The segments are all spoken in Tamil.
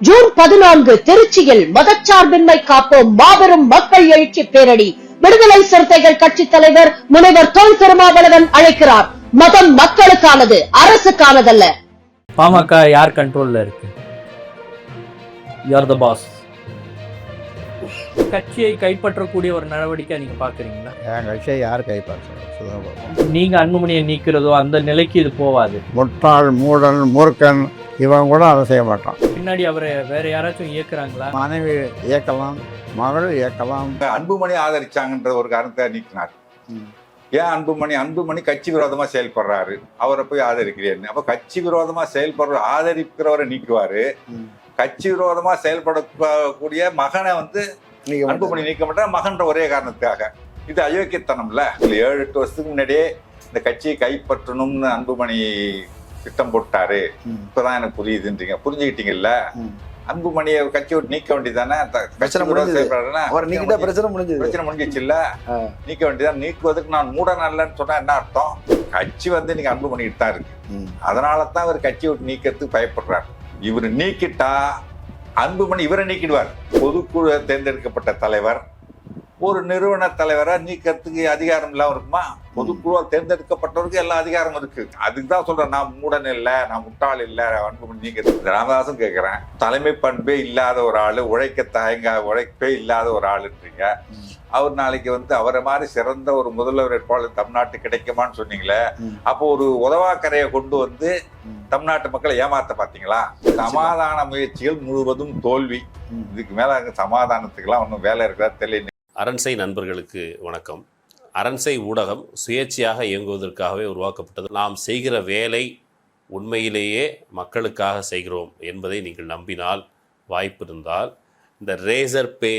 ஜூன் பதினான்கு திருச்சியில் மதச்சார்பின்மை காப்போம் மாபெரும் மக்கள் எழுச்சி பேரணி. விடுதலை சிறுத்தைகள் கட்சி தலைவர் முனைவர் தொல் திருமாவளவன் அழைக்கிறார். மதம் மக்களுக்கானது அரசுக்கானதல்ல. பாமக யார் கண்ட்ரோல்ல இருக்கு? யார் த பாஸ் கட்சியை கைப்பற்றக்கூடிய ஒரு நடவடிக்கை நீங்க பாக்குறீங்களா என் கட்சியை யார் சுதந்திரம் நீங்க அன்புமணியை நீக்கிறதோ அந்த நிலைக்கு இது போவாது. முட்டாள் மூடன் மூர்க்கன் இவன் கூட அதை செய்ய மாட்டான். பின்னாடி அவரை வேற யாராச்சும் இயக்குறாங்களா? மனைவி இயக்கலாம் மகள் இயக்கலாம். அன்புமணி ஆதரிச்சாங்கன்ற ஒரு காரணத்தை நீக்கினார். ஏன் அன்புமணி அன்புமணி கட்சி விரோதமா செயல்படுறாரு? அவரை போய் ஆதரிக்கிறேன்னு. அப்ப கட்சி விரோதமா செயல்படுற ஆதரிக்கிறவரை நீக்குவாரு. கட்சி விரோதமா செயல்படக்கூடிய மகனை வந்து அன்புமணி நீக்க மாட்டார். மகன்ற ஒரே காரணத்துக்காக. இது அயோக்கியத்தனம்ல. ஏழு எட்டு வருஷத்துக்கு முன்னாடியே இந்த கட்சியை கைப்பற்றணும்னு அன்புமணி திட்டம் போட்டாரு. இப்பதான் எனக்கு புரியுதுன்றீங்க. புரிஞ்சுக்கிட்டீங்கல்ல. அன்புமணியை கட்சி விட்டு நீக்க வேண்டியதானே பிரச்சனை முடிஞ்சது. பிரச்சனை முடிஞ்சது. பிரச்சனை முடிஞ்சிச்சு இல்ல. நீக்க வேண்டியதான் நீக்குவதற்கு நான் மூடன் அல்லன்னு சொன்னா என்ன அர்த்தம்? கட்சி வந்து நீங்க அன்பு பண்ணிட்டு தான் இருக்கு. அதனால தான் அவர் கட்சி விட்டு நீக்கிறதுக்கு பயப்படுறாரு. இவர் நீக்கிட்டா அன்புமணி இவரை நீக்கிடுவார். பொதுக்குழு தேர்ந்தெடுக்கப்பட்ட தலைவர் ஒரு நிறுவன தலைவரை நீக்கிறதுக்கு அதிகாரம் இல்லாம இருக்குமா? பொதுக்குழுவால் தேர்ந்தெடுக்கப்பட்டவருக்கு எல்லா அதிகாரமும் இருக்கு. அதுக்கு தான் சொல்றேன் நான் மூடன் இல்ல நான் முட்டாள் இல்ல அன்புமணி நீங்க ராமதாசும் கேட்கிறேன் தலைமை பண்பே இல்லாத ஒரு ஆளு உழைக்க தயங்க உழைப்பே இல்லாத ஒரு ஆளுன்றீங்க. அவர் நாளைக்கு வந்து அவரை மாதிரி சிறந்த ஒரு முதல்வர் வேட்பாளர் தமிழ்நாட்டு கிடைக்குமான்னு சொன்னீங்களே. அப்போ ஒரு உதவாக்கரையை கொண்டு வந்து. தமிழ்நாட்டு மக்களை ஏமாத்த பாத்தீங்களா சமாதான முயற்சிகள் முழுவதும் தோல்வி. இதுக்கு மேல அங்க சமாதானத்துக்கெல்லாம் ஒன்றும் வேலை இருக்கா தெரியல. அரண்சை நண்பர்களுக்கு வணக்கம். அரண்சை ஊடகம் சுயேட்சையாக இயங்குவதற்காகவே உருவாக்கப்பட்டது. நாம் செய்கிற வேலை உண்மையிலேயே மக்களுக்காக செய்கிறோம் என்பதை நீங்கள் நம்பினால் வாய்ப்பு இருந்தால் இந்த ரேசர் பே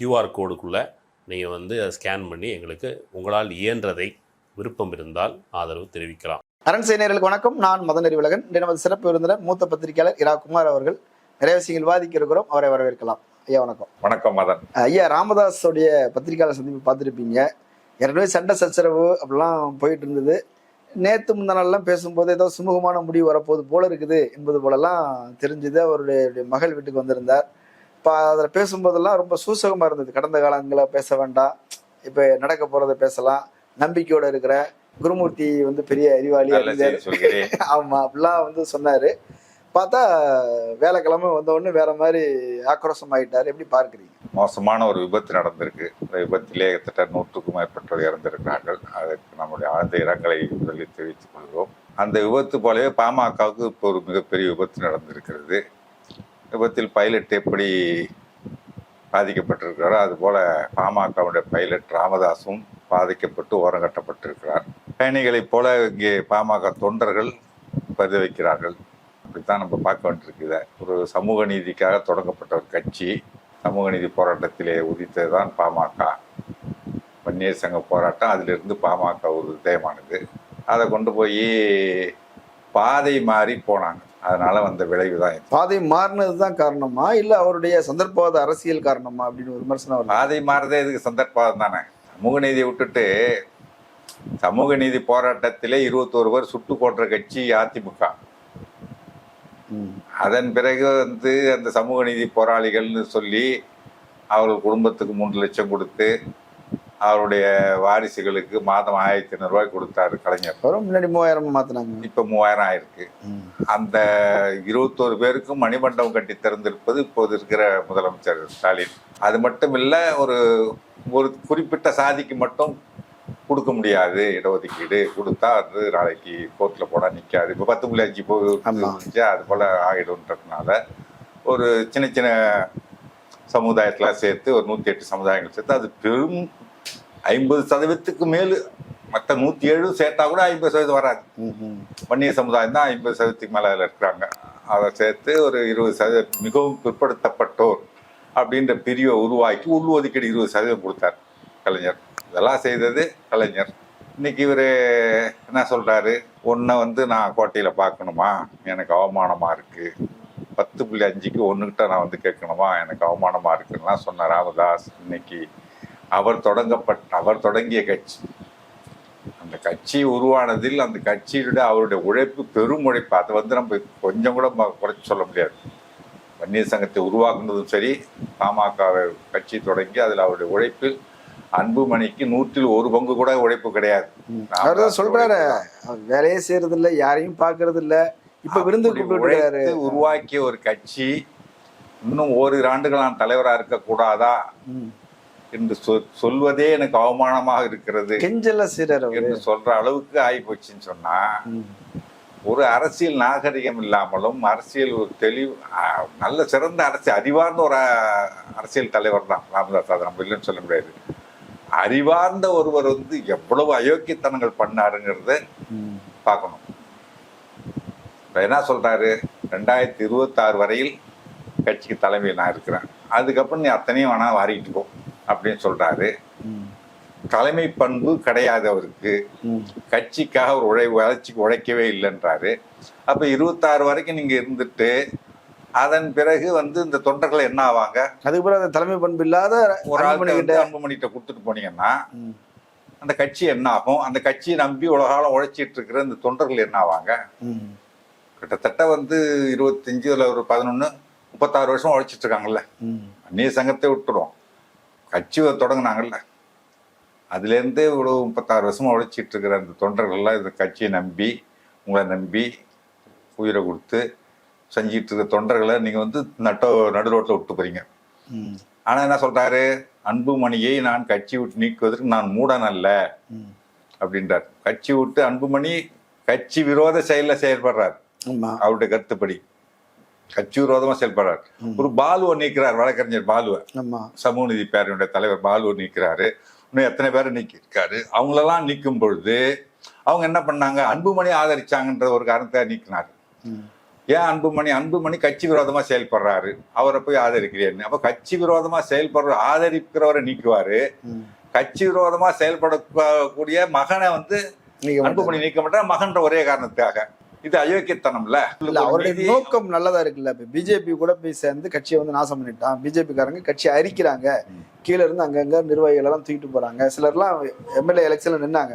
கியூஆர் கோடுக்குள்ளே நீங்கள் வந்து அதை ஸ்கேன் பண்ணி எங்களுக்கு உங்களால் இயன்றதை விருப்பம் இருந்தால் ஆதரவு தெரிவிக்கலாம். அரண் நேர்களுக்கு வணக்கம். நான் மதநெறி அறிவழகன் இன்று நமது சிறப்பு விருந்தினர் மூத்த பத்திரிகையாளர் இரா குமார் அவர்கள் நிறைய விஷயங்கள் விவாதிக்க இருக்கிறோம். அவரை வரவேற்கலாம். ஐயா வணக்கம். வணக்கம் மதன். ஐயா ராமதாஸோடைய பத்திரிகையாளர் சந்திப்பு பார்த்துருப்பீங்க. ஏற்கனவே சண்டை சச்சரவு அப்படிலாம் போயிட்டு இருந்தது. நேத்து முந்தா நாள்லாம் பேசும்போது ஏதோ சுமூகமான முடிவு வரப்போகுது போல இருக்குது என்பது போலலாம் தெரிஞ்சது. அவருடைய மகள் வீட்டுக்கு வந்திருந்தார். இப்போ அதில் பேசும்போதெல்லாம் ரொம்ப சூசகமாக இருந்தது. கடந்த காலங்களை பேச வேண்டாம். இப்போ நடக்க போகிறத பேசலாம். நம்பிக்கையோட இருக்கிற குருமூர்த்தி வந்து பெரிய அறிவாளி நல்ல அறிஞர். செய்தி சொல்கிறேன். ஆமா அப்படிலாம் வந்து சொன்னாரு. பார்த்தா வேலைக்கிழமை வந்தவொடனே வேற மாதிரி ஆக்ரோஷம் ஆகிட்டார் எப்படி பார்க்குறீங்க? மோசமான ஒரு விபத்து நடந்திருக்கு. அந்த விபத்திலே கிட்டத்தட்ட நூற்றுக்கும் மேற்பட்டோர் இறந்திருக்கிறார்கள். அதற்கு நம்முடைய ஆழ்ந்த இரங்கலை முதலில் தெரிவித்துக் கொள்கிறோம் அந்த விபத்து போலவே பாமகவுக்கு இப்போ ஒரு மிகப்பெரிய விபத்து நடந்திருக்கிறது. விபத்தில் பைலட் எப்படி பாதிக்கப்பட்டிருக்கிறாரோ அதுபோல பாமகவுடைய பைலட் ராமதாசும் பாதிக்கப்பட்டு ஓரங்கட்டப்பட்டிருக்கிறார். பயணிகளைப் போல இங்கே பாமக தொண்டர்கள் பரிதவிக்கிறார்கள். அப்படித்தான் நம்ம பார்க்க வேண்டியிருக்கு இதை ஒரு சமூக நீதிக்காக தொடங்கப்பட்ட ஒரு கட்சி சமூக நீதி போராட்டத்திலே உதித்தது தான் பாமக. வன்னியர் சங்க போராட்டம் அதிலிருந்து பாமக ஒரு உதயமானது அதை கொண்டு போய் பாதை மாறி போனாங்க. அதனால வந்த விளைவு தான் பாதை மாறினது தான் காரணமா? இல்ல அவருடைய சந்தர்ப்பவாத அரசியல் காரணமா? அப்படின்னு ஒரு விமர்சனம் பாதை மாறதே இதுக்கு சந்தர்ப்பம் தானே? சமூக நீதியை விட்டுட்டு சமூக நீதி போராட்டத்திலே இருபத்தோரு பேர் சுட்டு கொன்ற கட்சி அதிமுக. அதன் பிறகு வந்து அந்த சமூக நீதி போராளிகள்னு சொல்லி அவர்கள் குடும்பத்துக்கு மூன்று லட்சம் கொடுத்து அவருடைய வாரிசுகளுக்கு மாதம் ஆயிரத்தி ஐநூறு ரூபாய் கொடுத்தாரு கலைஞர். முன்னாடி மூவாயிரம் மாத்தினாங்க. இப்ப மூவாயிரம் ஆயிருக்கு. அந்த இருபத்தோரு பேருக்கும் மணிமண்டபம் கட்டி திறந்திருப்பது இப்போது இருக்கிற முதலமைச்சர் ஸ்டாலின். அது மட்டும் இல்ல ஒரு ஒரு குறிப்பிட்ட சாதிக்கு மட்டும் கொடுக்க முடியாது. இடஒதுக்கீடு கொடுத்தா அது நாளைக்கு கோர்ட்ல போட நிக்காது. இப்போ பத்து புள்ளி அஞ்சு. போச்சு அது போல ஆகிடும்ன்றதுனால ஒரு சின்ன சின்ன சமுதாயத்தெல்லாம் சேர்த்து ஒரு நூத்தி எட்டு சமுதாயங்கள் சேர்த்து அது பெரும் ஐம்பது சதவீதத்துக்கு மேல் மற்ற நூத்தி ஏழு சேர்த்தா கூட ஐம்பது சதவீதம் வராது. வன்னிய சமுதாயம் தான் ஐம்பது சதவீதத்துக்கு மேலே அதில் இருக்கிறாங்க. அதை சேர்த்து ஒரு இருபது சதவீதம் மிகவும் பிற்படுத்தப்பட்டோர் அப்படின்ற பிரிவை உருவாக்கி உள் ஒதுக்கீடு இருபது சதவீதம் கொடுத்தார் கலைஞர். இதெல்லாம் செய்தது கலைஞர். இன்னைக்கு இவர் என்ன சொல்கிறாரு ஒன்றை வந்து நான் கோட்டையில் பார்க்கணுமா? எனக்கு அவமானமாக இருக்குது பத்து புள்ளி அஞ்சுக்கு ஒன்றுக்கிட்ட நான் வந்து கேட்கணுமா? எனக்கு அவமானமாக இருக்குன்னா சொன்ன ராமதாஸ் இன்னைக்கு. அவர் தொடங்கப்பட்ட அவர் தொடங்கிய கட்சி. அந்த கட்சி உருவானதில் அந்த கட்சியினுடைய அவருடைய உழைப்பு பெரும் உழைப்பு. அதை வந்து நம்ம கொஞ்சம் கூட குறைச்சி சொல்ல முடியாது. வன்னியர் சங்கத்தை உருவாக்குனதும் சரி பாமக கட்சி தொடங்கி அதில் அவருடைய உழைப்பில் அன்புமணிக்கு நூற்றில் ஒரு பங்கு கூட உழைப்பு கிடையாது. அவர் தான் சொல்றாரு. வேலையே செய்யறது இல்ல யாரையும் பாக்குறது இல்ல இப்ப விருந்து கூப்பிட்டு உருவாக்கிய ஒரு கட்சி இன்னும் ஓரிரு ஆண்டுகள் நான் தலைவராக இருக்கக்கூடாதா என்று சொல் சொல்வதே எனக்கு அவமானமாக இருக்கிறது. என்று சொல்ற அளவுக்கு ஆகிப்போச்சுன்னு சொன்னா ஒரு அரசியல் நாகரிகம் இல்லாமலும் அரசியல் ஒரு தெளிவு நல்ல சிறந்த அரசியல் அறிவார்ந்த ஒரு அரசியல் தலைவர் தான் ராமதாஸ் அதை நம்ம இல்லைன்னு சொல்ல முடியாது. அறிவார்ந்த ஒருவர் வந்து எவ்வளவு அயோக்கியத்தனங்கள் பண்ணாருங்கிறத பார்க்கணும். இப்ப என்ன சொல்றாரு? ரெண்டாயிரத்தி இருபத்தாறு வரையில் கட்சிக்கு தலைமையில் நான் இருக்கிறேன். அதுக்கப்புறம் நீ அத்தனையும் வேணா வாரிக்கிட்டு போ அப்படின்னு சொல்றாரு. தலைமை பண்பு கிடையாது அவருக்கு. கட்சிக்காக ஒரு உழை வளர்ச்சிக்கு உழைக்கவே இல்லைன்றாரு. அப்ப இருபத்தாறு வரைக்கும் நீங்க இருந்துட்டு அதன் பிறகு வந்து இந்த தொண்டர்கள் என்ன ஆவாங்க அதுக்கு பிறகு அந்த தலைமை பண்பு இல்லாத ஒரு ஆள் அன்புமணி வந்து கிட்ட அன்புமணிகிட்ட கொடுத்துட்டு போனீங்கன்னா. அந்த கட்சி என்ன ஆகும் அந்த கட்சியை நம்பி உலகாலம் உழைச்சிட்டு இருக்கிற இந்த தொண்டர்கள் என்ன ஆவாங்க. கிட்டத்தட்ட வந்து இருபத்தஞ்சு இல்லை ஒரு பதினொன்று முப்பத்தாறு வருஷம் உழைச்சிட்டு இருக்காங்கல்ல. அந்நிய சங்கத்தை விட்டுரும் கட்சி தொடங்குனாங்கல்ல அதுலேருந்து இவ்வளோ முப்பத்தாறு வருஷமா உழைச்சிட்டு இருக்கிற அந்த தொண்டர்கள்லாம் இந்த கட்சியை நம்பி உங்களை நம்பி உயிரை கொடுத்து செஞ்சிட்டு இருக்க தொண்டர்களை நீங்கள் வந்து நட்டோ நடு ரோட்டில் விட்டு போறீங்க. ஆனால் என்ன சொல்றாரு? அன்புமணியை நான் கட்சி விட்டு நீக்குவதற்கு நான் மூடன் அல்ல. அப்படின்றார். கட்சி விட்டு அன்புமணி கட்சி விரோத செயலில் செயல்படுறார். அவருடைய கருத்துப்படி. கட்சி விரோதமா செயல்படுறார். ஒரு பாலுவை நீக்கிறார் வழக்கறிஞர் பாலுவை. சமூக நீதி பேரவையுடைய தலைவர் பாலுவை நீக்கிறாரு. இன்னும் எத்தனை பேரை நீக்கியிருக்காரு? அவங்களெல்லாம் நீக்கும் பொழுது அவங்க என்ன பண்ணாங்க? அன்புமணி ஆதரிச்சாங்கன்ற ஒரு காரணத்தை நீக்கினார். ஏன் அன்புமணி அன்புமணி கட்சி விரோதமா செயல்படுறாரு? அவரை போய் ஆதரிக்கிறேன்னு. அப்ப கட்சி விரோதமா செயல்படுற ஆதரிக்கிறவரை நீக்குவாரு. கட்சி விரோதமா செயல்படக்கூடிய மகனை வந்து- அன்புமணி நீக்க மாட்டார் மகன்ற ஒரே காரணத்துக்காக. இது அயோக்கியத்தனம்ல. இல்ல அவருடைய நோக்கம் நல்லதா இருக்குல்ல இப்ப பிஜேபி கூட போய் சேர்ந்து கட்சியை வந்து நாசம் பண்ணிட்டான். பிஜேபி காரங்க கட்சியை அரிக்கிறாங்க. கீழ இருந்து அங்கங்க நிர்வாகிகள் எல்லாம் தூக்கிட்டு போறாங்க. சிலர்லாம் எம்எல்ஏ எலெக்ஷன்ல நின்னாங்க.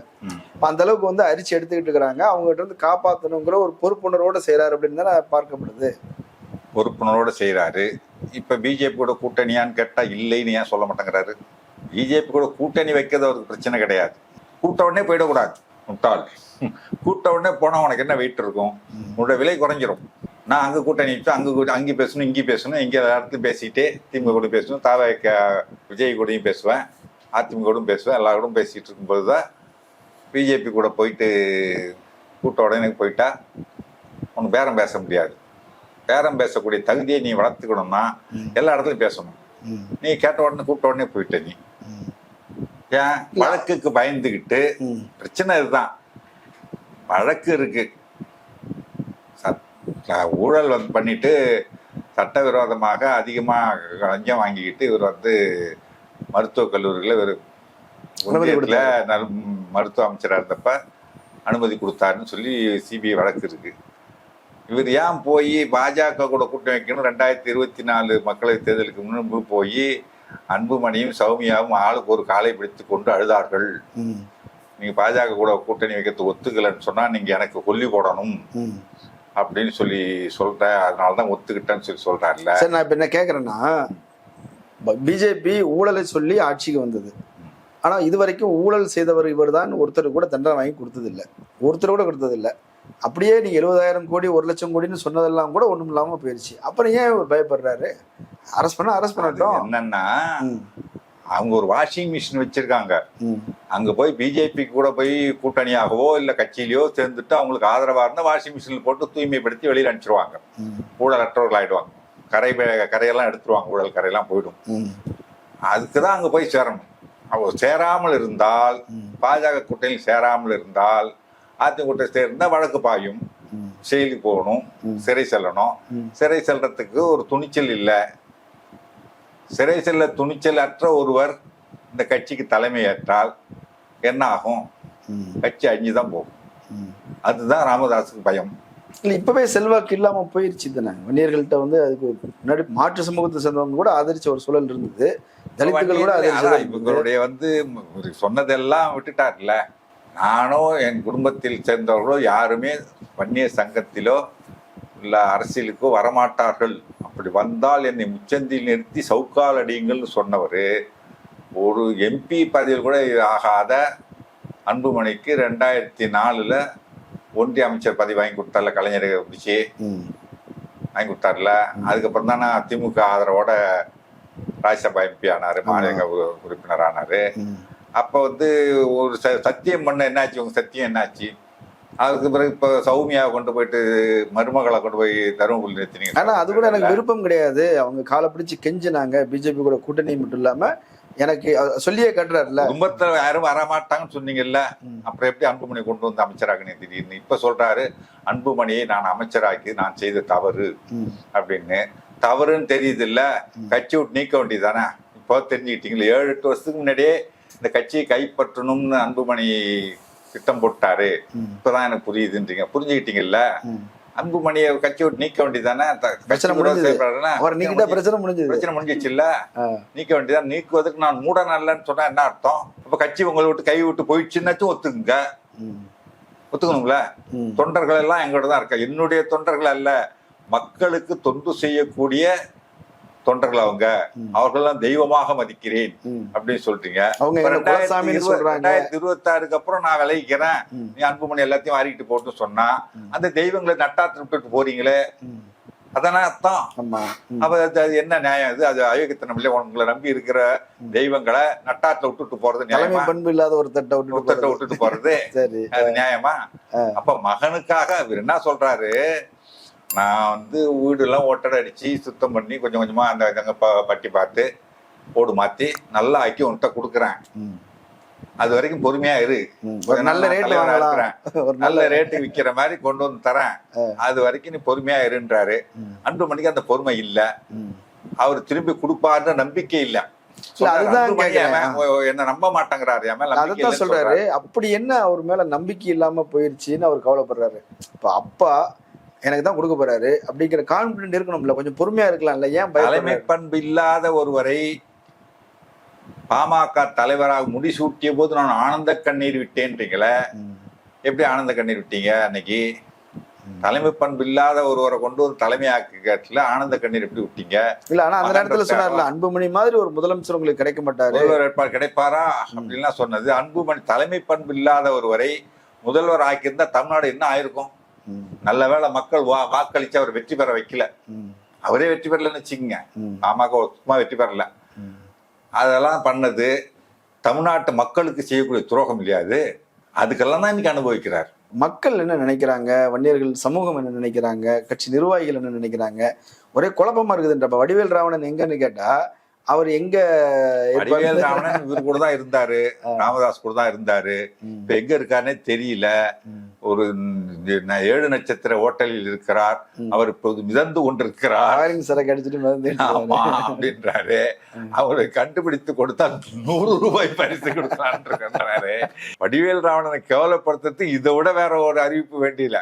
அந்த அளவுக்கு வந்து அரிச்சு எடுத்துக்கிட்டு இருக்கிறாங்க. அவங்க கிட்ட இருந்து காப்பாத்தணுங்கிற ஒரு பொறுப்புணர்வோட செய்யறாரு அப்படின்னு தானே பார்க்கப்படுது. பொறுப்புணர்வோட செய்றாரு. இப்ப பிஜேபி கூட கூட்டணியான்னு கேட்டா இல்லைன்னு ஏன் சொல்ல மாட்டேங்கிறாரு? பிஜேபி கூட கூட்டணி வைக்கிறது அவருக்கு பிரச்சனை கிடையாது. கூட்ட உடனே போயிடக்கூடாது. முட்டாள் கூட்ட உடனே போனா உனக்கு என்ன வெயிட் இருக்கும்? உன்னோட விலை குறைஞ்சிரும். நான் அங்க கூட்டணி வச்சு அங்க கூட்ட- அங்கே பேசணும் இங்கே பேசணும். இங்கே இடத்துல பேசிட்டே திமுக கூட பேசணும் தாவ விஜய் கூடயும் பேசுவேன். அதிமுக கூடயும் பேசுவேன். எல்லா கூடயும் பேசிட்டு இருக்கும்போது தான் பிஜேபி கூட போயிட்டு கூட்ட உடனே போயிட்டா உனக்கு பேரம் பேச முடியாது. பேரம் பேசக்கூடிய தகுதியை நீ வளர்த்துக்கணும்னா எல்லா இடத்துலையும் பேசணும். நீ கேட்ட உடனே கூப்பிட்ட உடனே போயிட்ட நீ. ஏன்? வழக்குக்கு பயந்துகிட்டு ம். பிரச்சனை இதுதான். வழக்கு இருக்கு. ஊழல் வந்து பண்ணிட்டு சட்டவிரோதமாக அதிகமாக லஞ்சம் வாங்கிக்கிட்டு இவர் வந்து மருத்துவக் கல்லூரியில் இவர் மருத்துவ அமைச்சராக இருந்தப்ப அனுமதி கொடுத்தாருன்னு சொல்லி சிபிஐ வழக்கு இருக்கு. இவர் ஏன் போய் பாஜக கூட கூட்டணி வைக்கணும் ரெண்டாயிரத்தி இருபத்தி நாலு மக்களவைத் தேர்தலுக்கு முன்பு போய் அன்புமணியும் சௌமியாவும் ஆளுக்கு ஒரு காலை பிடித்து கொண்டு அழுதார்கள். நீங்க பாஜக கூட கூட்டணி வைக்கிறது ஒத்துக்கலைன்னு சொன்னா நீங்க எனக்கு கொல்லி போடணும். அப்படின்னு சொல்லி சொல்றேன். அதனால தான் ஒத்துக்கிட்டேன்னு சொல்லி சொல்றாருல்ல. சரி நான் இப்ப என்ன கேக்குறேன்னா பிஜேபி ஊழலை சொல்லி ஆட்சிக்கு வந்தது. ஆனா இது வரைக்கும் ஊழல் செய்தவர் இவர்தான். ஒருத்தர் கூட தண்டனை வாங்கி கொடுத்தது இல்ல ஒருத்தர் கூட கொடுத்தது இல்ல அப்படியே நீங்க எழுபதாயிரம் கோடி ஒரு லட்சம் கோடின்னு சொன்னதெல்லாம் கூட ஒண்ணும் இல்லாம போயிருச்சு. அப்புறம் ஏன் இவர் பயப்படுறாரு? அரஸ்ட் பண்ண அரஸ்ட் பண்ணட்டும். என்னன்னா அவங்க ஒரு வாஷிங் மிஷின் வச்சிருக்காங்க. அங்க போய் பிஜேபி கூட போய் கூட்டணியாகவோ இல்ல கட்சியிலயோ சேர்ந்துட்டு அவங்களுக்கு ஆதரவா இருந்தா வாஷிங் மிஷினில் போட்டு தூய்மைப்படுத்தி வெளியில அனுப்பிச்சிருவாங்க. ஊழலற்றவர்கள் ஆயிடுவாங்க. கரை கரையெல்லாம் எடுத்துருவாங்க. ஊழல் கரையெல்லாம் போயிடும். அதுக்கு தான் அங்க போய் சேரணும். அவ சேராமல் இருந்தால். பாஜக கூட்டணியில் சேராமல் இருந்தால் அதிமுக கூட்டணி சேர்ந்தா வழக்கு பாயும். செயலுக்கு போகணும். சிறை செல்லணும். சிறை செல்றதுக்கு ஒரு துணிச்சல் இல்லை. சிறை செல்ல துணிச்சல் அற்ற ஒருவர் இந்த கட்சிக்கு தலைமை ஏற்றால் என்ன ஆகும்? கட்சி அழிஞ்சு தான் போகும். அதுதான் ராமதாஸுக்கு பயம். இல்ல இப்பவே செல்வாக்கு இல்லாம போயிருச்சு தானே? வன்னியர்கள்ட்ட வந்து அதுக்கு முன்னாடி மாற்று சமூகத்தை சேர்ந்தவங்க கூட ஆதரிச்ச ஒரு சூழல் இருந்தது. தலித்துகள் கூட இவங்களுடைய வந்து சொன்னதெல்லாம் விட்டுட்டார்ல. நானோ என் குடும்பத்தில் சேர்ந்தவர்களோ யாருமே வன்னிய சங்கத்திலோ இல்ல அரசியலுக்கோ வரமாட்டார்கள். அப்படி வந்தால் என்னை முச்சந்தியில் நிறுத்தி சவுக்கால் அடியுங்கள்னு சொன்னவர். ஒரு எம்பி பதவியில் கூட ஆகாத அன்புமணிக்கு ரெண்டாயிரத்தி நாலுல ஒன்றிய அமைச்சர் பதவி வாங்கி கொடுத்தார்ல கலைஞரை பிடிச்சி. வாங்கி கொடுத்தாருல. அதுக்கப்புறம் தானே திமுக ஆதரவோட ராஜ்யசபா எம்பி ஆனாரு மாநில உறுப்பினர் ஆனாரு. அப்ப வந்து ஒரு ச- சத்தியம் பண்ண என்னாச்சு? உங்க சத்தியம் என்னாச்சு? அதுக்கு பிறகு இப்ப சௌமியாவை கொண்டு போயிட்டு மருமகளை கொண்டு போய் தருமபுரி நிறுத்தினீங்க ஆனா அது கூட எனக்கு விருப்பம் கிடையாது. அவங்க காலை பிடிச்சு கெஞ்சினாங்க. பிஜேபி கூட கூட்டணி மட்டும் இல்லாம எனக்கு சொல்லியே கட்டுறாருல குடும்பத்துல யாரும் வரமாட்டாங்கன்னு சொன்னீங்கல்ல. அப்புறம் எப்படி அன்புமணி கொண்டு வந்து அமைச்சராக திடீர்னு? இப்ப சொல்றாரு அன்புமணியை நான் அமைச்சராக்கி நான் செய்த தவறு. அப்படின்னு. தவறுன்னு தெரியுது இல்ல கட்சி விட்டு நீக்க வேண்டியதானே இப்போ தெரிஞ்சுக்கிட்டீங்களா ஏழு எட்டு வருஷத்துக்கு முன்னாடியே இந்த கட்சியை கைப்பற்றணும்னு அன்புமணி திட்டம் போட்டாரு. இப்பதான் எனக்கு புரியுதுன்றீங்க. புரிஞ்சுக்கிட்டீங்கல்ல. அன்புமணியை கட்சி விட்டு நீக்க வேண்டியதானே பிரச்சனை முடிஞ்சது. பிரச்சனை முடிஞ்சது. பிரச்சனை முடிஞ்சிச்சுல்ல? ஆ. நீக்க வேண்டியதான் நீக்குவதற்கு நான் மூட நல்லன்னு சொன்னா என்ன அர்த்தம்? அப்ப கட்சி உங்களை விட்டு கை விட்டு போயிடுச்சுன்னாச்சும் ஒத்துக்குங்க. ஒத்துக்கணுங்களா. தொண்டர்கள் எல்லாம் எங்களோட தான் இருக்கா? என்னுடைய தொண்டர்கள் அல்ல. மக்களுக்கு தொண்டு செய்யக்கூடிய தொண்டர்கள் அவங்க ம். அவர்களெல்லாம் தெய்வமாக மதிக்கிறேன். அப்படின்னு சொல்றீங்க அவங்க இப்ப என்ன ரெண்டாயிரத்தி குலசாமின்னு இருபது- சொல்றாங்க ரெண்டாயிரத்தி இருபத்தாறுக்கு அப்புறம் நான் விளைவிக்கிறேன். நீ அன்புமணி எல்லாத்தையும் வாரிக்கிட்டு போட்டு சொன்னா. அந்த தெய்வங்களை நட்டாத்து விட்டுட்டு போறீங்களே ம். அதானே அர்த்தம் ஆமா ம். அப்ப அது என்ன நியாயம் இது அது அயோக்கியத்தனம் இல்லையா உங்களை நம்பி இருக்கிற தெய்வங்களை நட்டாத்துல விட்டுட்டு போறது நியாயமா பண்பு இல்லாத ஒரு தட்டை விட்டுட்டு. விட்டுட்டு போறது சரி அது நியாயமா அப்ப மகனுக்காக இவர் என்ன சொல்றாரு நான் வந்து வீடு எல்லாம் ஓட்டடை அடிச்சு சுத்தம் பண்ணி கொஞ்சம் கொஞ்சமா அந்த இதங்க ப- பட்டி பார்த்து ஓடு மாத்தி நல்லா ஆக்கி உன்கிட்ட கொடுக்குறேன். அது வரைக்கும் பொறுமையா இரு. நல்ல நான் ரேட் தலைவரா வாங்கலாம். இருக்கிறேன். ஒரு நல்ல ரேட்டு. விக்கிற மாதிரி கொண்டு வந்து தரேன். அது வரைக்கும் நீ பொறுமையா இருன்றாரு. ம். அன்புமணிக்கு அந்த பொறுமை இல்ல. அவர் திரும்பி கொடுப்பாருன்ற நம்பிக்கை இல்ல. என்ன நம்ப மாட்டேங்கிறாரு. இல்லைன்னு சொல்றாரு. அப்படி என்ன அவர் மேல நம்பிக்கை இல்லாம போயிருச்சுன்னு அவர் கவலைப்படுறாரு. இப்ப அப்பா எனக்கு தான் கொடுக்க போறாரு. அப்படிங்கிற கான்பிடன்ட் இருக்கணும்ல. கொஞ்சம் பொறுமையா இருக்கலாம்ல. ஏன் தலைமை பண்பு இல்லாத ஒருவரை பாமக தலைவராக முடிசூட்டிய போது நான் ஆனந்த கண்ணீர் விட்டேன்றீங்களே. எப்படி ஆனந்த கண்ணீர் விட்டீங்க அன்னைக்கு? தலைமை பண்பு இல்லாத ஒருவரை கொண்டு வந்து தலைமையாக்கு கேட்டல ஆனந்த கண்ணீர் எப்படி விட்டீங்க? இல்ல ஆனா அந்த நேரத்துல? சொன்னார்ல அன்புமணி மாதிரி ஒரு முதலமைச்சர் உங்களுக்கு கிடைக்க மாட்டாரு. வேட்பாளர் கிடைப்பாரா? அப்படின்லாம் சொன்னது. அன்புமணி தலைமை பண்பு இல்லாத ஒருவரை முதல்வர் ஆக்கியிருந்தா தமிழ்நாடு என்ன ஆயிருக்கும். நல்ல வேளை மக்கள் வா- வாக்களிச்சு அவர் வெற்றி பெற வைக்கல. ம். அவரே வெற்றி பெறலன்னு வச்சுக்கோங்க. ம். பாமக சும்மா வெற்றி பெறல. ம். அதெல்லாம் பண்ணது தமிழ்நாட்டு மக்களுக்கு செய்யக்கூடிய துரோகம் இல்லையா அது அதுக்கெல்லாம் தான் இன்னைக்கு அனுபவிக்கிறார். மக்கள் என்ன நினைக்கிறாங்க? வன்னியர்கள் சமூகம் என்ன நினைக்கிறாங்க? கட்சி நிர்வாகிகள் என்ன நினைக்கிறாங்க? ஒரே குழப்பமா இருக்குதுன்றப்ப வடிவேல் ராவணன் எங்கன்னு கேட்டா அவர் எங்க வடிவேல் இவர் கூட தான் இருந்தாரு. ராமதாஸ் கூட தான் இருந்தாரு. இப்ப எங்க இருக்காருன்னே தெரியல. ஒரு ஏழு நட்சத்திர ஹோட்டலில் இருக்கிறார். அவர் இப்போது மிதந்து கொண்டிருக்கிறார். சரக்கு அடிச்சுட்டு அப்படின்றாரு. அவரை கண்டுபிடித்து கொடுத்தா நூறு ரூபாய் பரிசு கொடுக்கலான்றாரு வடிவேல் ராவணனை கேவலப்படுத்துறது இதை விட வேற ஒரு அறிவிப்பு வேண்டியல.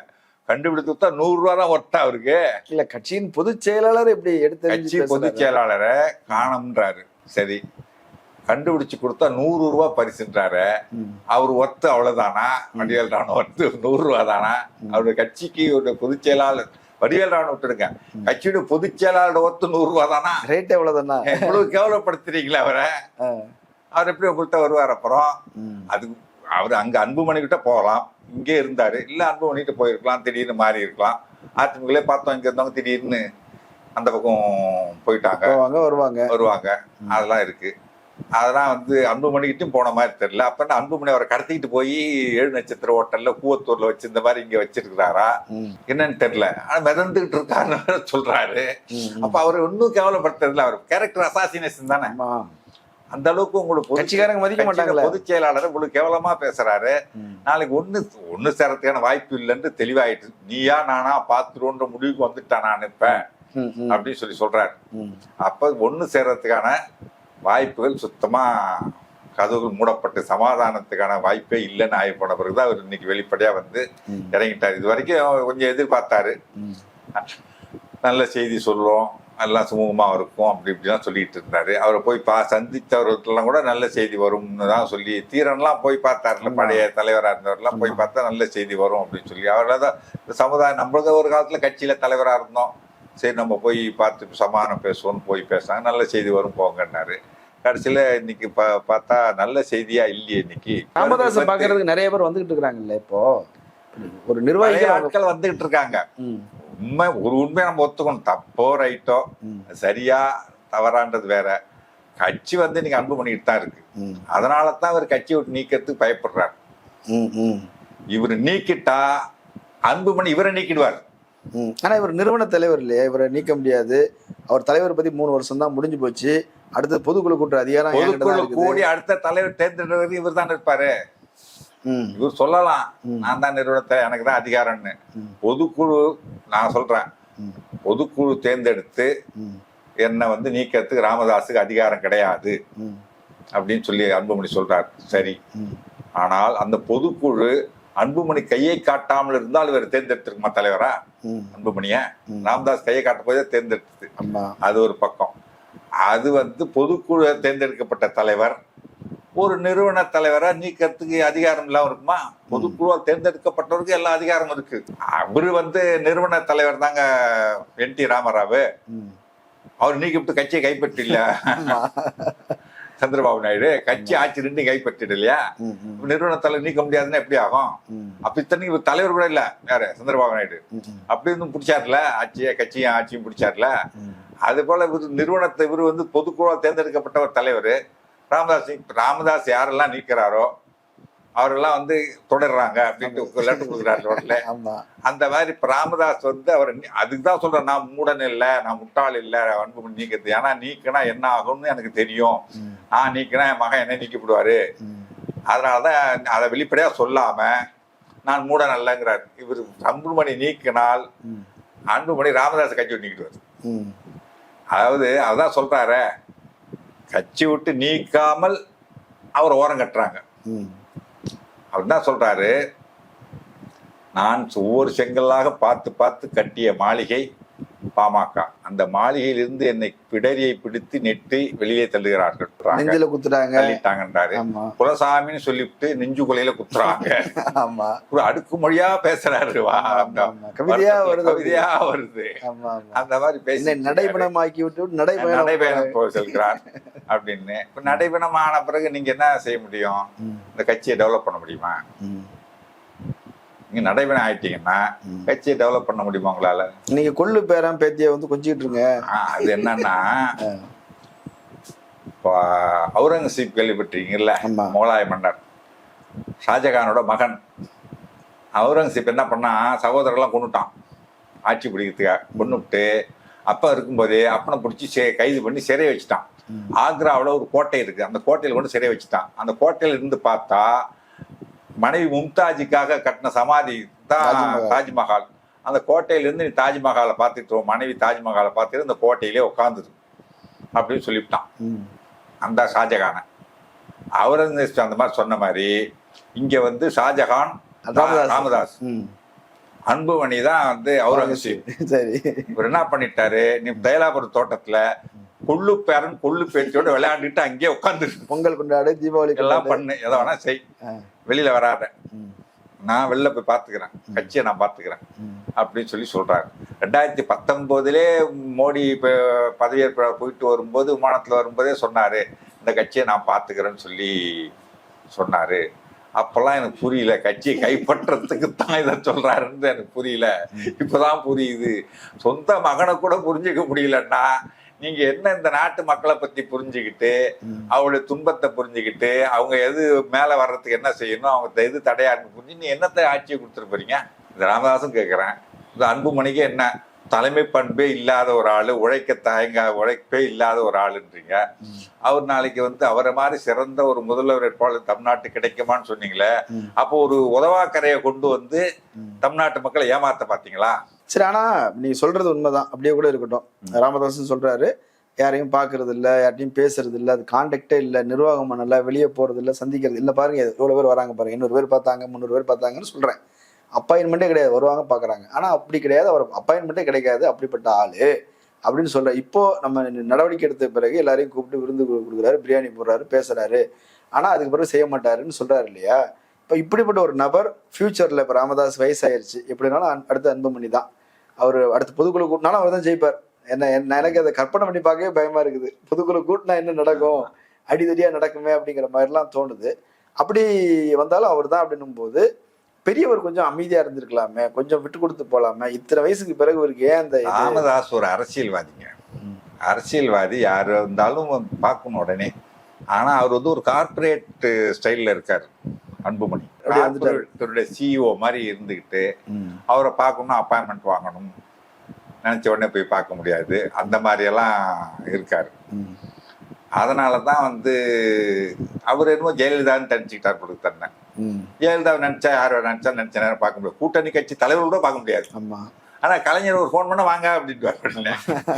கண்டுபிடித்து கொடுத்தா நூறு ரூபா தான் ஒட்டா அவருக்கு. இல்ல கட்சியின் பொதுச் செயலாளர் இப்படி எடுத்து கட்சி பொதுச் செயலாளரை காணம்ன்றாரு. சரி. கண்டுபிடிச்சு கொடுத்தா நூறு ரூபா பரிசுன்றாரு அவர் ஒர்த்து அவ்வளவுதானா? வடிவேல் ராவணன் ஒர்த்து நூறு ரூபா தானா அவருடைய கட்சிக்கு ஒரு பொதுச் செயலாளர் வடிவேல் ராவணன் விட்டுடுங்க. கட்சியோட பொதுச் செயலாளர் ஒர்த்து நூறு ரூபா தானா ரேட் எவ்வளவுதானா? எவ்வளவு கேவலப்படுத்துறீங்களா அவரை. அவர் எப்படி உங்கள்கிட்ட வருவார் அப்புறம். அது அவர் அங்க அன்புமணி கிட்ட போகலாம். இங்கே இருந்தாரு. இல்ல அன்புமணி கிட்ட போயிருக்கலாம் திடீர்னு மாறி இருக்கலாம். அதிமுகலே பார்த்தோம் இங்க இருந்தவங்க திடீர்னு அந்த பக்கம் போயிட்டாங்க. போவாங்க வருவாங்க. வருவாங்க. அதெல்லாம் இருக்கு. அதெல்லாம் வந்து அன்புமணிக்கிட்டும் போன மாதிரி தெரியல. அப்ப அன்புமணி அவரை கடத்திக்கிட்டு போய் ஏழு நட்சத்திர ஹோட்டல்ல கூவத்தூர்ல வச்சிருந்த மாதிரி இங்க வச்சிருக்கிறாரா. என்னன்னு தெரியல. ஆனா மிதந்துகிட்டு இருக்காருன்னு சொல்றாரு. அப்ப அவர் இன்னும் கேவலப்படுத்துறதுல அவர் கேரக்டர் அசாசினேஷன் தானே? ஆமா. அந்த அளவுக்கு உங்களுக்கு கட்சிக்காரங்க மதிக்க மாட்டாங்களே. பொதுச் செயலாளர் உங்களுக்கு கேவலமா பேசுறாரு. நாளைக்கு ஒண்ணு ஒண்ணு சேரத்துக்கான வாய்ப்பு இல்லைன்னு தெளிவாயிட்டு நீயா நானா பாத்துருவோன்ற முடிவுக்கு வந்துட்டான் நான் இப்ப அப்படின்னு சொல்லி சொல்றாரு. அப்ப ஒண்ணு சேர்றதுக்கான வாய்ப்புகள் சுத்தமா கதவுகள் மூடப்பட்டு சமாதானத்துக்கான வாய்ப்பே இல்லைன்னு ஆகி போன பிறகுதான் அவர் இன்னைக்கு வெளிப்படையா வந்து. இறங்கிட்டார் இது வரைக்கும் கொஞ்சம் எதிர்பார்த்தாரு. நல்ல செய்தி சொல்றோம் எல்லாம் சுமூகமா இருக்கும் அப்படி இப்படிலாம் சொல்லிட்டு இருந்தாரு. அவரை போய் பா சந்தித்தவர்களுக்கெல்லாம் கூட நல்ல செய்தி வரும்னு தான் சொல்லி தீரன்லாம் போய் பார்த்தாருல. பழைய தலைவராக இருந்தவர்லாம் போய். பார்த்தா நல்ல செய்தி வரும் அப்படின்னு சொல்லி. அவர்ல தான் சமுதாயம் நம்மளது ஒரு காலத்துல கட்சியில தலைவராக இருந்தோம். சரி நம்ம போய் பார்த்து சமாதானம் பேசுவோம்னு போய் பேசுனாங்க. நல்ல செய்தி வரும் போங்கன்னாரு. கடைசியில இன்னைக்கு பா- பார்த்தா நல்ல செய்தியா இல்லையே இன்னைக்கு. ராமதாஸ் பாக்குறதுக்கு நிறைய பேர் வந்துகிட்டு இருக்கிறாங்கல்ல இப்போ? ஒரு அவங்க- ஆட்கள் வந்துகிட்டு இருக்காங்க. உண்மை ஒரு உண்மையை நம்ம ஒத்துக்கணும். தப்போ ரைட்டோ சரியா தவறான்றது வேற. கட்சி வந்து நீங்க அன்பு பண்ணிட்டு தான் இருக்கு. அதனால தான் அவர் கட்சி விட்டு நீக்கிறதுக்கு பயப்படுறாரு. இவர் நீக்கிட்டா அன்புமணி இவரை நீக்கிடுவார். ஆனா இவர் நிறுவன தலைவர் இல்லையா? இவரை நீக்க முடியாது. அவர் தலைவர் பத்தி மூணு வருஷம் தான் முடிஞ்சு போச்சு. அடுத்து பொதுக்குழு கூட்டுற அதிகாரம் பொதுக்குழு. கூடி அடுத்த தலைவர் தேர்ந்தெடுக்கிறது இவர் தான் இருப்பாரு. இவர் சொல்லலாம். நான் தான் நிறுவனத்தை எனக்கு தான் அதிகாரம்னு. பொதுக்குழு நான் சொல்றேன். பொதுக்குழு தேர்ந்தெடுத்து என்னை வந்து நீக்கிறதுக்கு ராமதாஸுக்கு அதிகாரம் கிடையாது. அப்படின்னு சொல்லி அன்புமணி சொல்றார். சரி. ஆனால் அந்த பொதுக்குழு அன்புமணி கையை காட்டாமல் இருந்தால் இவர் தேர்ந்தெடுத்திருக்குமா தலைவரா? அன்புமணிய. ராமதாஸ் கையை காட்ட போதே தேர்ந்தெடுத்தது. அது ஒரு பக்கம். அது வந்து பொதுக்குழு தேர்ந்தெடுக்கப்பட்ட தலைவர். ஒரு நிறுவன தலைவரா நீக்கிறதுக்கு அதிகாரம் இல்லாம இருக்குமா? பொதுக்குழுவால் தேர்ந்தெடுக்கப்பட்டவருக்கு எல்லா அதிகாரம் இருக்கு. அவரு வந்து நிறுவன தலைவர் தாங்க என் டி ராமராவு. அவர் நீக்கிவிட்டு கட்சியை கைப்பற்றில. சந்திரபாபு நாயுடு கட்சி ஆட்சி ரெண்டு கைப்பற்றிடு இல்லையா ம், ம், நிறுவன தலைவர் நீக்க முடியாதுன்னா எப்படி ஆகும்? அப்ப இத்தனைக்கு இவர் தலைவர் கூட இல்ல யாரு சந்திரபாபு நாயுடு. அப்படி இருந்தும் பிடிச்சார்ல ஆட்சியை கட்சியும் ஆட்சியும் பிடிச்சார்ல. அது போல இவர் நிறுவனத்தை இவர் வந்து பொதுக்குழுவால் தேர்ந்தெடுக்கப்பட்ட ஒரு தலைவர். ராமதாஸ் ராமதாஸ் யாரெல்லாம் நீக்கிறாரோ அவரெல்லாம் வந்து தொடர்றாங்க அப்படின்ட்டு லெட்டர் கொடுக்குறாரு ரோட்ல. அந்த மாதிரி இப்ப ராமதாஸ் வந்து அவர் அதுக்கு தான் சொல்றேன் நான் மூடன் இல்லை நான் முட்டாள் இல்லை அன்புமணி நீக்கிறது ஏன்னா நீக்கினா என்ன ஆகும்னு எனக்கு தெரியும். நான் நீக்கினா என் மகன் என்ன நீக்கிவிடுவாரு ம், அதனாலதான் அதை வெளிப்படையா சொல்லாம நான் மூடன் அல்லங்கிறார். இவர் அன்புமணி நீக்கினால் அன்புமணி ராமதாஸ் கட்சி நீக்கிடுவார். அதாவது அதான் சொல்றாரு கட்சி விட்டு நீக்காமல் அவர் ஓரம் கட்டுறாங்க. ம், அவர் தான் சொல்றாரு? நான் ஒவ்வொரு செங்கல்லாக பார்த்து பார்த்து கட்டிய மாளிகை பாமக. அந்த மாளிகையிலிருந்து என்னை பிடரியை பிடித்து நெட்டி வெளியே தள்ளுகிறார்கள். நெஞ்சில குத்துறாங்க தள்ளிட்டாங்கன்றாரு. ஆமா. குலசாமின்னு சொல்லிவிட்டு நெஞ்சு கொலையில குத்துறாங்க. ஆமா. ஒரு அடுக்கு மொழியா பேசுறாரு. கவிதையா வருது கவிதையா வருது. அந்த மாதிரி பேசி நடைபணம் ஆக்கி விட்டு நடைபயணம் நடைபயணம் செல்கிறார் அப்படின்னு. இப்ப நடைபயணம் ஆன பிறகு நீங்க என்ன செய்ய முடியும்? இந்த கட்சியை டெவலப் பண்ண முடியுமா? ம், நீங்க நடைபயணம் ஆயிட்டீங்கன்னா. கட்சியை டெவலப் பண்ண முடியுமா உங்களால? நீங்க கொள்ளு பேரன் பேத்திய வந்து கொஞ்சிட்டு இருங்க. அது என்னன்னா இப்போ அவுரங்கசீப் கேள்விப்பட்டிருக்கீங்கல்ல. முகலாய மன்னர். ஷாஜகானோட மகன். அவுரங்கசீப் என்ன பண்ணா சகோதரர்லாம் கொண்டுட்டான் ஆட்சி பிடிக்கிறதுக்காக கொண்டுட்டு அப்பா இருக்கும்போதே அப்பனை பிடிச்சி சே கைது பண்ணி சிறை வச்சுட்டான். ஆக்ராவில் ஒரு கோட்டை இருக்கு. அந்த கோட்டையில் கொண்டு சிறை வச்சுட்டான். அந்த கோட்டையில இருந்து பார்த்தா மனைவி மும்தாஜுக்காக கட்டின சமாதி தான் தாஜ்மஹால். அந்த கோட்டையிலிருந்து நீ தாஜ்மஹாலை பார்த்துட்டு மனைவி தாஜ்மஹாலை பார்த்துட்டு இந்த கோட்டையிலே உட்காந்துரு அப்படின்னு சொல்லிவிட்டான். அந்த ஷாஜகானை. அவுரங்கசீப் அந்த மாதிரி சொன்ன மாதிரி இங்க வந்து ஷாஜகான் ராமதாஸ். அன்புமணி தான் வந்து அவுரங்கசீப். சரி. இவர் என்ன பண்ணிட்டாரு? நீ தைலாபுரம் தோட்டத்துல கொள்ளு பேரன் கொள்ளு பேத்தியோட விளையாண்டுட்டு அங்கேயே உட்காந்து பொங்கல் கொண்டாடு தீபாவளி எல்லாம் பண்ணு எதை வேணா செய். வெளியில வராத. நான் வெளில போய் பாத்துக்கிறேன் கட்சியை நான் பாத்துக்கிறேன் ம், அப்படின்னு சொல்லி சொல்றாரு. ரெண்டாயிரத்தி பத்தொன்பதுலே மோடி இப்ப பதவியேற்பு போயிட்டு வரும்போது விமானத்துல வரும்போதே சொன்னாரு இந்த கட்சியை நான் பாத்துக்கிறேன்னு சொல்லி சொன்னாரு. அப்பெல்லாம் எனக்கு புரியல கட்சியை கைப்பற்றத்துக்கு தான் இதை சொல்றாருன்னு எனக்கு புரியல. இப்பதான் புரியுது. சொந்த மகனை கூட புரிஞ்சுக்க முடியலன்னா நீங்க என்ன இந்த நாட்டு மக்களை பத்தி புரிஞ்சுக்கிட்டு. அவங்களுடைய துன்பத்தை புரிஞ்சுக்கிட்டு அவங்க எது மேல வர்றதுக்கு என்ன செய்யணும் அவங்க எது தடையான்னு புரிஞ்சு நீ என்னத்தை ஆட்சியை கொடுத்துட்டு போறீங்க இந்த ராமதாசும் கேட்கிறேன் இந்த அன்புமணிக்கு என்ன தலைமை பண்பே இல்லாத ஒரு ஆளு உழைக்க தயங்க உழைப்பே இல்லாத ஒரு ஆளுன்றீங்க அவர் நாளைக்கு வந்து அவரை மாதிரி சிறந்த ஒரு முதல்வர் வேட்பாளர் தமிழ்நாட்டு கிடைக்குமான்னு சொன்னீங்களே. அப்போ ஒரு உதவாக்கரையை கொண்டு வந்து. தமிழ்நாட்டு மக்களை ஏமாத்த பாத்தீங்களா சரி ஆனா நீ சொல்றது உண்மைதான். அப்படியே கூட இருக்கட்டும். ராமதாசன் சொல்றாரு யாரையும் பாக்குறது இல்ல யார்ட்டையும் பேசுறது இல்ல அது கான்டாக்டே இல்ல நிர்வாகம் பண்ணல வெளியே போறது இல்ல சந்திக்கிறது இல்ல. பாருங்க எவ்வளவு பேர் வராங்க பாருங்க. இன்னொரு பேர் பார்த்தாங்க முந்நூறு பேர் பார்த்தாங்கன்னு சொல்றேன். அப்பாயின்மெண்ட்டே கிடையாது. வருவாங்க பாக்குறாங்க ஆனா அப்படி கிடையாது. அவர் அப்பாயின்மெண்ட்டே கிடைக்காது. அப்படிப்பட்ட ஆளு. அப்படின்னு சொல்ற இப்போ நம்ம நடவடிக்கை எடுத்த பிறகு எல்லாரையும் கூப்பிட்டு விருந்து கொடுக்குறாரு பிரியாணி போடுறாரு பேசுறாரு. ஆனா அதுக்கு பிறகு செய்ய மாட்டாருன்னு சொல்றாரு இல்லையா? இப்போ இப்படிப்பட்ட ஒரு நபர் ஃபியூச்சரில் இப்போ ராமதாஸ் வயசாயிருச்சு. எப்படினாலும் அடுத்து அன்புமணி தான் அவர் அடுத்து பொதுக்குழு கூட்டினாலும் அவர் தான் ஜெயிப்பார். என்ன என்ன- எனக்கு அதை கற்பனை பண்ணி பார்க்கவே பயமா இருக்குது. பொதுக்குழு கூட்டினா என்ன நடக்கும்? அடிதடியா நடக்குமே அப்படிங்கிற மாதிரிலாம் தோணுது. அப்படி வந்தாலும் அவர் தான் அப்படின்னும் போது பெரியவர் கொஞ்சம் அமைதியா இருந்திருக்கலாமே. கொஞ்சம் விட்டு கொடுத்து போலாமே. இத்தனை வயசுக்கு பிறகு இவருக்கு ஏன் அந்த ராமதாஸ் ஒரு அரசியல்வாதிங்க. அரசியல்வாதி யார் இருந்தாலும் பார்க்கணும் உடனே. ஆனா அவர் வந்து ஒரு கார்பரேட் ஸ்டைல்ல இருக்கார். அன்புமணி. கார்ப்பரேட்டுடைய சிஇஓ மாதிரி இருந்துகிட்டு. அவரை பார்க்கணும் அப்பாயின்மெண்ட் வாங்கணும் நினைச்ச உடனே போய் பார்க்க முடியாது அந்த மாதிரி எல்லாம் இருக்காரு. அதனால தான் வந்து அவர் என்னமோ ஜெயலலிதான்னு நினைச்சுக்கிட்டார் கொடுத்து தன்னை. ஜெயலலிதாவை நினைச்சா யாரை நினைச்சா நினைச்ச நேரம் பார்க்க முடியாது கூட்டணி கட்சி தலைவர் கூட பார்க்க முடியாது ஆமா ஆனா கலைஞர் ஒரு ஃபோன் பண்ண வாங்க அப்படின்ட்டு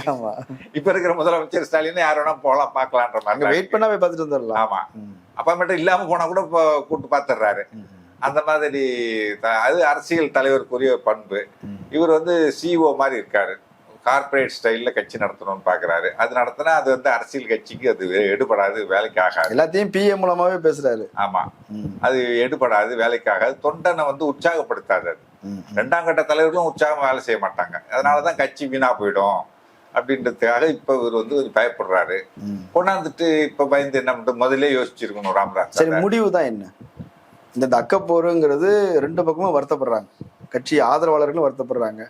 ஆமா. இப்ப இருக்கிற முதலமைச்சர் ஸ்டாலின் யார் வேணா போகலாம் பார்க்கலான்ற அங்க மாதிரி வெயிட் பண்ணா போய் பார்த்துட்டு வந்துடலாம். ஆமா. ம். அப்பாயின்மெண்ட் இல்லாம போனா கூட இப்போ கூட்டு பார்த்துடுறாரு. அந்த மாதிரி அது அரசியல் தலைவருக்குரிய ஒரு பண்பு. இவர் வந்து சிஇஓ மாதிரி இருக்காரு. கார்ப்பரேட் ஸ்டைல்ல கட்சி நடத்தணும்னு பாக்குறாரு. அது நடத்தினா அது வந்து அரசியல் கட்சிக்கு அது எடுபடாது வேலைக்கு ஆகாது. எல்லாத்தையும் பிஏ மூலமாவே பேசுறாரு. ஆமா. ம். அது எடுபடாது வேலைக்கு ஆகாது. தொண்டனை வந்து உற்சாகப்படுத்தாது அது. ரெண்டாம் கட்ட தலைவர்களும் உற்சாகம் வேலை செய்ய மாட்டாங்க. அதனாலதான் கட்சி வீணா போயிடும் அப்படின்றதுக்காக இப்ப இவர் வந்து கொஞ்சம் பயப்படுறாரு. கொண்டாந்துட்டு இப்ப பயந்து என்ன பண்றது? முதல்ல யோசிச்சிருக்கணும் ராமராஜ் சரி முடிவு தான் என்ன? இந்த அக்கப்போருங்கிறது ரெண்டு பக்கமும் வருத்தப்படுறாங்க. கட்சி ஆதரவாளர்களும் வருத்தப்படுறாங்க.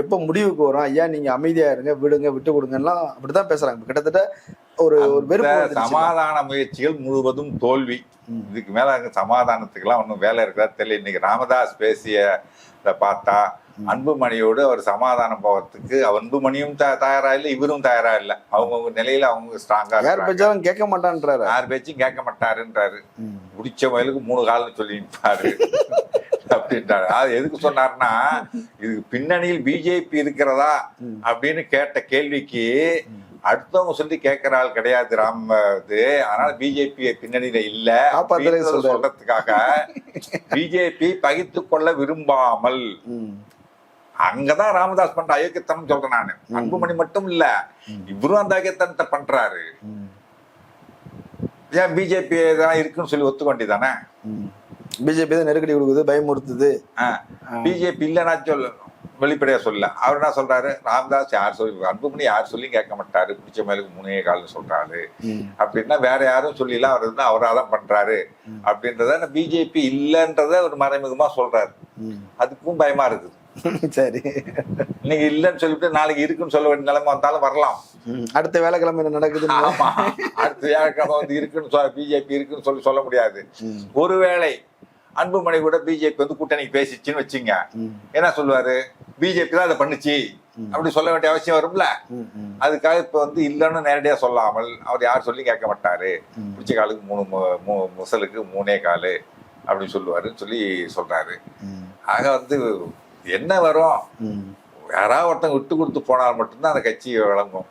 எப்போ முடிவுக்கு வரும்? ஐயா நீங்க அமைதியா இருங்க விடுங்க விட்டு கொடுங்கலாம் அப்படிதான் பேசுறாங்க. கிட்டத்தட்ட ஒரு ஒரு வெறுப்பு. சமாதான முயற்சிகள் முழுவதும் தோல்வி. இதுக்கு மேல சமாதானத்துக்கெல்லாம் ஒன்றும் வேலை இருக்குதா. தெரியல இன்னைக்கு ராமதாஸ் பேசிய பார்த்தா அன்புமணியோடு அவர் சமாதானம் போகிறதுக்கு அன்புமணியும் த- தயாரா இல்லை இவரும் தயாரா இல்லை. அவங்கவுங்க நிலையில அவங்க ஸ்ட்ராங்கா யார் பேச்சாலும் கேட்க மாட்டான்றாரு. யார் பேச்சும் கேட்க மாட்டாருன்றாரு. முடிச்ச வயலுக்கு மூணு கால்னு சொல்லி நிற்பாரு அப்படின்றாரு. அது எதுக்கு சொன்னாருன்னா இதுக்கு பின்னணியில் பிஜேபி இருக்கிறதா. அப்படின்னு கேட்ட கேள்விக்கு அடுத்தவங்க சொல்லி கேட்கிற ஆள் கிடையாது ராம் இது அதனால பிஜேபி பின்னணியில இல்ல. சொல்றதுக்காக பிஜேபி பகித்து கொள்ள விரும்பாமல். அங்கதான் ராமதாஸ் பண்ற அயோக்கியத்தனம் சொல்றேன் நானு. அன்புமணி மட்டும் இல்ல இவரும் அந்த அயோக்கியத்தனத்தை பண்றாரு. ஏன் பிஜேபி தான் இருக்குன்னு சொல்லி ஒத்துக்க வேண்டியதானே. பிஜேபி தான் நெருக்கடி கொடுக்குது பயமுறுத்துது. பிஜேபி இல்லைன்னா சொல்ல. வெளிப்படையா சொல்ல அவர் என்ன சொல்றாரு? ராமதாஸ் யார் சொல்லி அன்புமணி யார் சொல்லி கேட்க மாட்டாரு? பிடிச்ச மேலுக்கு முனைய கால்னு சொல்றாரு. அப்படின்னா வேற யாரும் சொல்லிலாம் அவர் வந்து அவராக தான் பண்றாரு அப்படின்றத பிஜேபி இல்லைன்றத ஒரு மறைமுகமா சொல்றாரு. அதுக்கும் பயமா இருக்குது. சரி. இன்னைக்கு இல்லைன்னு சொல்லிட்டு நாளைக்கு இருக்குன்னு சொல்ல வேண்டிய நிலைமை வந்தாலும் வரலாம். அடுத்த வேலைக்கிழமை என்ன நடக்குதுன்னு ஆமா. அடுத்த வியாழக்கிழமை வந்து இருக்குன்னு பிஜேபி இருக்குன்னு சொல்லி சொல்ல முடியாது. ஒருவேளை அன்புமணி கூட பிஜேபி வந்து கூட்டணிக்கு பேசிச்சுன்னு வச்சுங்க. என்ன சொல்லுவாரு? பிஜேபி தான் அதை பண்ணுச்சு அப்படி சொல்ல வேண்டிய அவசியம் வரும்ல. அதுக்காக இப்ப வந்து இல்லைன்னு நேரடியா சொல்லாமல் அவர் யார் சொல்லி கேட்க மாட்டாரு. பிடிச்ச காலுக்கு மூணு முசலுக்கு மூணே காலு அப்படின்னு சொல்லுவாருன்னு சொல்லி சொல்றாரு. ஆக வந்து என்ன வரும். யாராவது ஒருத்தங்க விட்டு கொடுத்து போனால் மட்டும்தான் அந்த கட்சி விளங்கும்.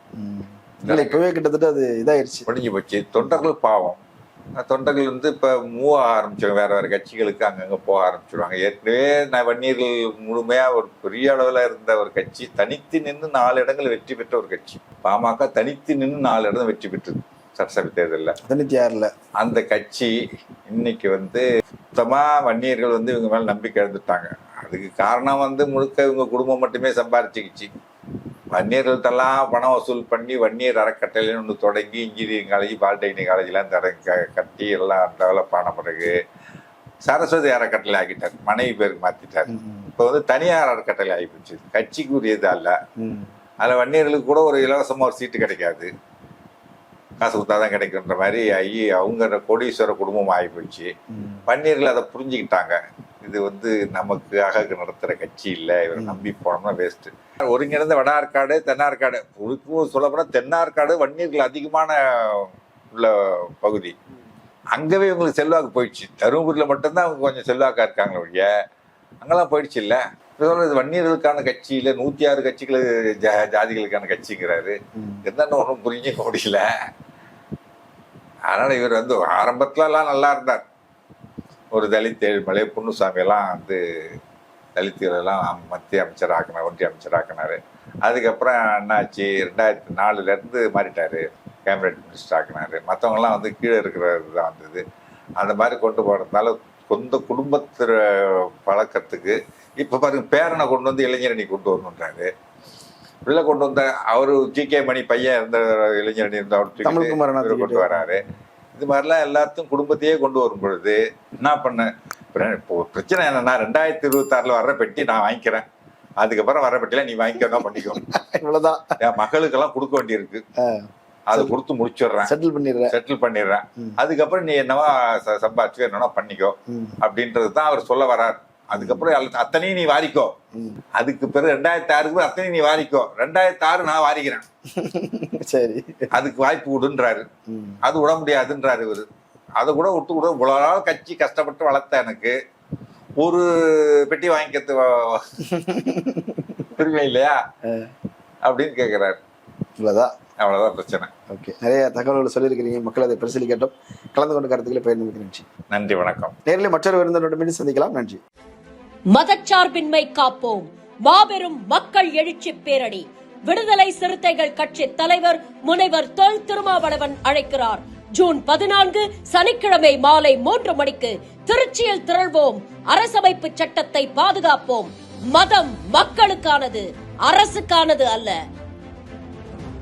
இல்ல இப்பவே கிட்டத்தட்ட அது இதாயிருச்சு முடிஞ்சு போச்சு தொண்டர்கள் பாவம் தொண்டர்கள் வந்து இப்ப மூவ ஆரம்பிச்சிடும் வேற வேற கட்சிகளுக்கு அங்கங்க போக ஆரம்பிச்சிடுவாங்க ஏற்கனவே நான் வன்னியர்கள் முழுமையா ஒரு பெரிய அளவுல இருந்த ஒரு கட்சி. தனித்து நின்று நாலு இடங்கள் வெற்றி பெற்ற ஒரு கட்சி. பாமக தனித்து நின்று நாலு இடம் வெற்றி பெற்றது சட்டசபை தேர்தலில். தொண்ணூத்தி ஆறுல அந்த கட்சி இன்னைக்கு வந்து சுத்தமா வன்னியர்கள் வந்து இவங்க மேல நம்பிக்கை எழுந்துட்டாங்க அதுக்கு காரணம் வந்து முழுக்க இவங்க குடும்பம் மட்டுமே சம்பாரிச்சுக்கிச்சு. வன்னியர்கள்ட்டெல்லாம் பணம் வசூல் பண்ணி வன்னியர் அறக்கட்டளைன்னு ஒன்று தொடங்கி இன்ஜினியரிங் காலேஜ் பாலிடெக்னிக் காலேஜ்லாம் தட க- கட்டி எல்லாம் டெவலப் ஆன பிறகு சரஸ்வதி அறக்கட்டளை ஆக்கிட்டார் மனைவி பேருக்கு மாத்திட்டார். இப்போ வந்து தனியார் அறக்கட்டளை ஆகிப்போச்சு. கட்சிக்கு உரியது அல்ல. அதில் வன்னியர்களுக்கு கூட ஒரு இலவசமாக ஒரு சீட்டு கிடைக்காது. காசு கொடுத்தா தான் கிடைக்குன்ற மாதிரி ஆகி அவங்க கோடீஸ்வர குடும்பம் ஆகி போச்சு ம். வன்னியர்கள் அதை புரிஞ்சுக்கிட்டாங்க. இது வந்து நமக்காக நடத்துகிற கட்சி இல்லை. இவரை நம்பி போனோம்னா வேஸ்ட்டு ஒருங்கிணைந்த வட ஆற்காடு தென்னார்காடு உருக்கும் சொல்ல போனால் தென்னார்காடு வன்னியர்கள் அதிகமான உள்ள பகுதி. அங்கவே இவங்களுக்கு செல்வாக்கு போயிடுச்சு. தருமபுரியில் மட்டும்தான் அவங்க கொஞ்சம் செல்வாக்கா இருக்காங்க ஒழிய அங்கெல்லாம் போயிடுச்சு இல்லை. இது வன்னியர்களுக்கான கட்சி இல்லை நூற்றி ஆறு கட்சிகள் ஜா ஜாதிகளுக்கான கட்சிங்கிறாரு. என்னன்னு ஒன்றும் புரிஞ்சுக்க முடியல. அதனால் இவர் வந்து ஆரம்பத்துலலாம் நல்லா இருந்தார். ஒரு தலித் ஏழுமலை புண்ணுசாமியெல்லாம் வந்து தலித்துகள் மத்திய அமைச்சர் ஆக்கினார் ஒன்றிய அமைச்சர் ஆக்கினாரு அதுக்கப்புறம் என்னாச்சு? ரெண்டாயிரத்தி நாலுலேருந்து மாறிட்டார். கேபினட் மினிஸ்டர் ஆக்கினார். மற்றவங்கலாம் வந்து கீழே இருக்கிறது தான் வந்தது. அந்த மாதிரி கொண்டு போகிறதுனால சொந்த குடும்பத்து பழக்கத்துக்கு இப்போ பாருங்க பேரனை கொண்டு வந்து இளைஞரணி கொண்டு வரணுன்றாரு. பிள்ளை கொண்டு வந்த அவரு ஜி கே மணி பையன் இருந்த இளைஞரணி இருந்த அவர் கொண்டு வராரு. இது மாதிரிலாம் எல்லாத்தையும் குடும்பத்தையே கொண்டு வரும் பொழுது என்ன பண்ண? இப்போ பிரச்சனை என்னன்னா ரெண்டாயிரத்தி இருபத்தாறுல வர்ற பெட்டி நான் வாங்கிக்கிறேன். அதுக்கப்புறம் வர பெட்டியில நீ வாங்கிக்கணும் பண்ணிக்கோ. இவ்வளவுதான். என் மகளுக்கெல்லாம் கொடுக்க வேண்டியிருக்கு. அதை கொடுத்து முடிச்சிடுறேன். செட்டில் பண்ணிடுறேன். செட்டில் பண்ணிடுறேன். அதுக்கப்புறம் நீ என்னவா சம்பாதிச்சு என்னன்னா பண்ணிக்கோ. அப்படின்றது தான் அவர் சொல்ல வரார். அதுக்கப்புறம் அத்தனையும் நீ வாரிக்கோ. அதுக்கு பிறகு ரெண்டாயிரத்தி ஆறுக்கு அத்தனையும் நீ வாரிக்கோ. ரெண்டாயிரத்தி ஆறு நான் வாரிக்கிறேன். சரி. அதுக்கு வாய்ப்பு விடுன்றாரு. அது விட முடியாதுன்றாரு இவரு. அதை கூட விட்டு கூட இவ்வளவு நாள் கட்சி கஷ்டப்பட்டு வளர்த்த எனக்கு. ஒரு பெட்டி வாங்கிக்கிறது உரிமை இல்லையா? அப்படின்னு கேக்குறாரு. இவ்வளவுதான். அவ்வளவுதான் பிரச்சனை. ஓகே. நிறைய தகவல்கள் சொல்லியிருக்கிறீங்க. மக்கள் அதை பரிசீலிக்கட்டும். கலந்து கொண்ட கருத்துக்களை பகிர்ந்து நன்றி நன்றி வணக்கம். நேரில் மற்றொரு விருந்தினருடன் மீண்டும் சந்திக்கலாம். நன்றி. மதச்சார்பின்மை காப்போம். மாபெரும் மக்கள் எழுச்சி பேரணி. விடுதலை சிறுத்தைகள் கட்சி தலைவர் முனைவர் தொல் திருமாவளவன் அழைக்கிறார். ஜூன் பதினான்கு சனிக்கிழமை மாலை மூன்று மணிக்கு திருச்சியில் திரள்வோம். அரசமைப்பு சட்டத்தை பாதுகாப்போம். மதம் மக்களுக்கானது அரசுக்கானது அல்ல.